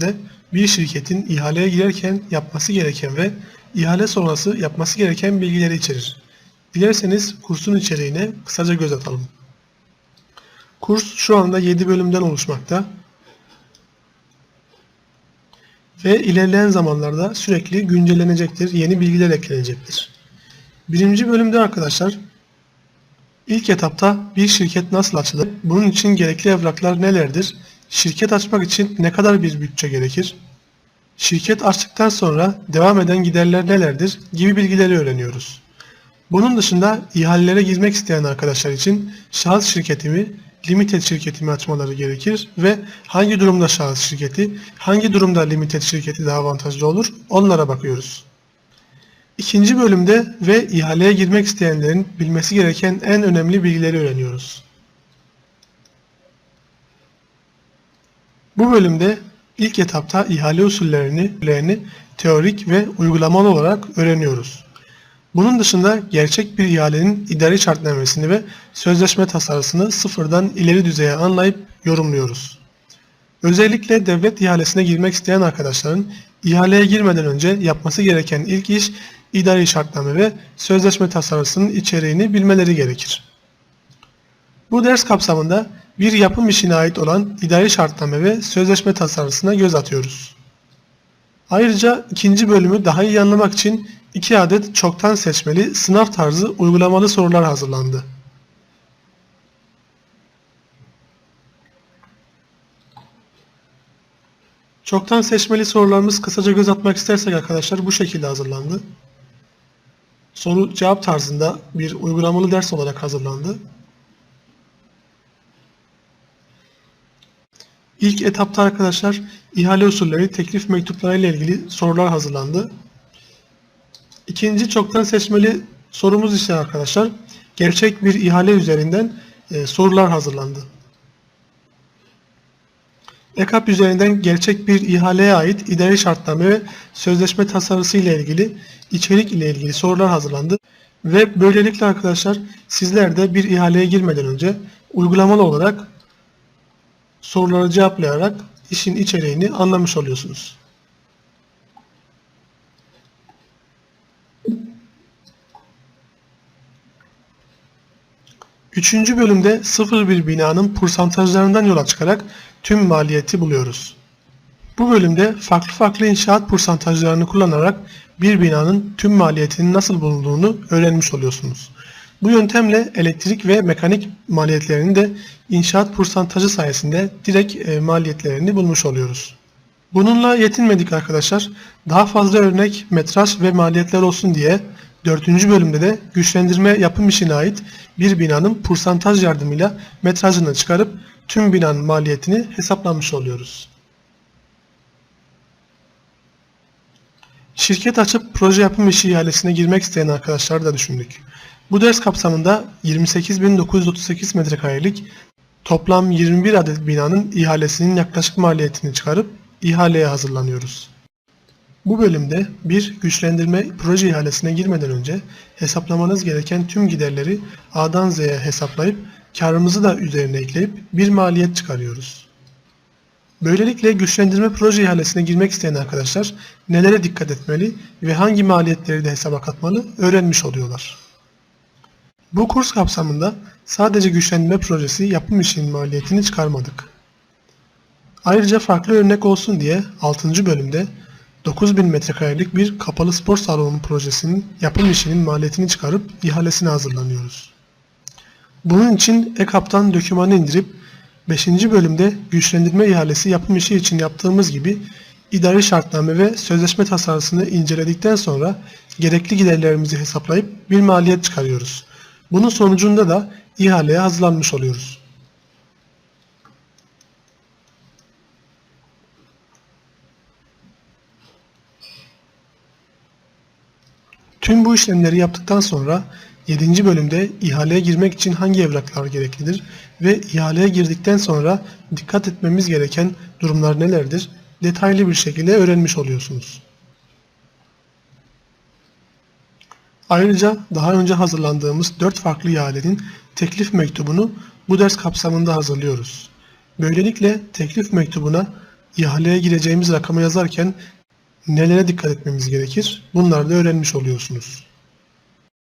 de bir şirketin ihaleye girerken yapması gereken ve ihale sonrası yapması gereken bilgileri içerir. Dilerseniz kursun içeriğine kısaca göz atalım. Kurs şu anda 7 bölümden oluşmakta ve ilerleyen zamanlarda sürekli güncellenecektir, yeni bilgiler eklenecektir. Birinci bölümde arkadaşlar ilk etapta bir şirket nasıl açılır, bunun için gerekli evraklar nelerdir, şirket açmak için ne kadar bir bütçe gerekir, şirket açtıktan sonra devam eden giderler nelerdir gibi bilgileri öğreniyoruz. Bunun dışında ihalelere girmek isteyen arkadaşlar için şahıs şirketimi, limited şirketimi açmaları gerekir ve hangi durumda şahıs şirketi, hangi durumda limited şirketi daha avantajlı olur onlara bakıyoruz. İkinci bölümde ve ihaleye girmek isteyenlerin bilmesi gereken en önemli bilgileri öğreniyoruz. Bu bölümde ilk etapta ihale usullerini teorik ve uygulamalı olarak öğreniyoruz. Bunun dışında gerçek bir ihalenin idari şartnamesini ve sözleşme tasarısını sıfırdan ileri düzeye anlayıp yorumluyoruz. Özellikle devlet ihalesine girmek isteyen arkadaşların ihaleye girmeden önce yapması gereken ilk iş idari şartname ve sözleşme tasarısının içeriğini bilmeleri gerekir. Bu ders kapsamında bir yapım işine ait olan idari şartname ve sözleşme tasarısına göz atıyoruz. Ayrıca ikinci bölümü daha iyi anlamak için iki adet çoktan seçmeli sınav tarzı uygulamalı sorular hazırlandı. Çoktan seçmeli sorularımız kısaca göz atmak istersek arkadaşlar bu şekilde hazırlandı. Soru cevap tarzında bir uygulamalı ders olarak hazırlandı. İlk etapta arkadaşlar ihale usulleri, teklif mektupları ile ilgili sorular hazırlandı. İkinci çoktan seçmeli sorumuz ise arkadaşlar gerçek bir ihale üzerinden e, sorular hazırlandı. EKAP üzerinden gerçek bir ihaleye ait idari şartname ve sözleşme tasarısı ile ilgili içerik ile ilgili sorular hazırlandı. Ve böylelikle arkadaşlar sizler de bir ihaleye girmeden önce uygulamalı olarak soruları cevaplayarak işin içeriğini anlamış oluyorsunuz. Üçüncü bölümde sıfır bir binanın porsantajlarından yola çıkarak tüm maliyeti buluyoruz. Bu bölümde farklı farklı inşaat porsantajlarını kullanarak bir binanın tüm maliyetinin nasıl bulunduğunu öğrenmiş oluyorsunuz. Bu yöntemle elektrik ve mekanik maliyetlerini de inşaat porsantajı sayesinde direkt e, maliyetlerini bulmuş oluyoruz. Bununla yetinmedik arkadaşlar. Daha fazla örnek, metraj ve maliyetler olsun diye 4. bölümde de güçlendirme yapım işine ait bir binanın porsantaj yardımıyla metrajını çıkarıp tüm binanın maliyetini hesaplamış oluyoruz. Şirket açıp proje yapım işi ihalesine girmek isteyen arkadaşlar da düşündük. Bu ders kapsamında 28.938 metrekarelik toplam 21 adet binanın ihalesinin yaklaşık maliyetini çıkarıp ihaleye hazırlanıyoruz. Bu bölümde bir güçlendirme proje ihalesine girmeden önce hesaplamanız gereken tüm giderleri A'dan Z'ye hesaplayıp karımızı da üzerine ekleyip bir maliyet çıkarıyoruz. Böylelikle güçlendirme proje ihalesine girmek isteyen arkadaşlar nelere dikkat etmeli ve hangi maliyetleri de hesaba katmalı öğrenmiş oluyorlar. Bu kurs kapsamında sadece güçlendirme projesi yapım işinin maliyetini çıkarmadık. Ayrıca farklı örnek olsun diye 6. bölümde 9000 metrekarelik bir kapalı spor salonu projesinin yapım işinin maliyetini çıkarıp ihalesine hazırlanıyoruz. Bunun için EKAP'tan dokümanı indirip 5. bölümde güçlendirme ihalesi yapım işi için yaptığımız gibi idari şartname ve sözleşme tasarısını inceledikten sonra gerekli giderlerimizi hesaplayıp bir maliyet çıkarıyoruz. Bunun sonucunda da ihaleye hazırlanmış oluyoruz. Tüm bu işlemleri yaptıktan sonra 7. bölümde ihaleye girmek için hangi evraklar gereklidir ve ihaleye girdikten sonra dikkat etmemiz gereken durumlar nelerdir detaylı bir şekilde öğrenmiş oluyorsunuz. Ayrıca daha önce hazırlandığımız 4 farklı ihalenin teklif mektubunu bu ders kapsamında hazırlıyoruz. Böylelikle teklif mektubuna ihaleye gireceğimiz rakamı yazarken nelere dikkat etmemiz gerekir? Bunları da öğrenmiş oluyorsunuz.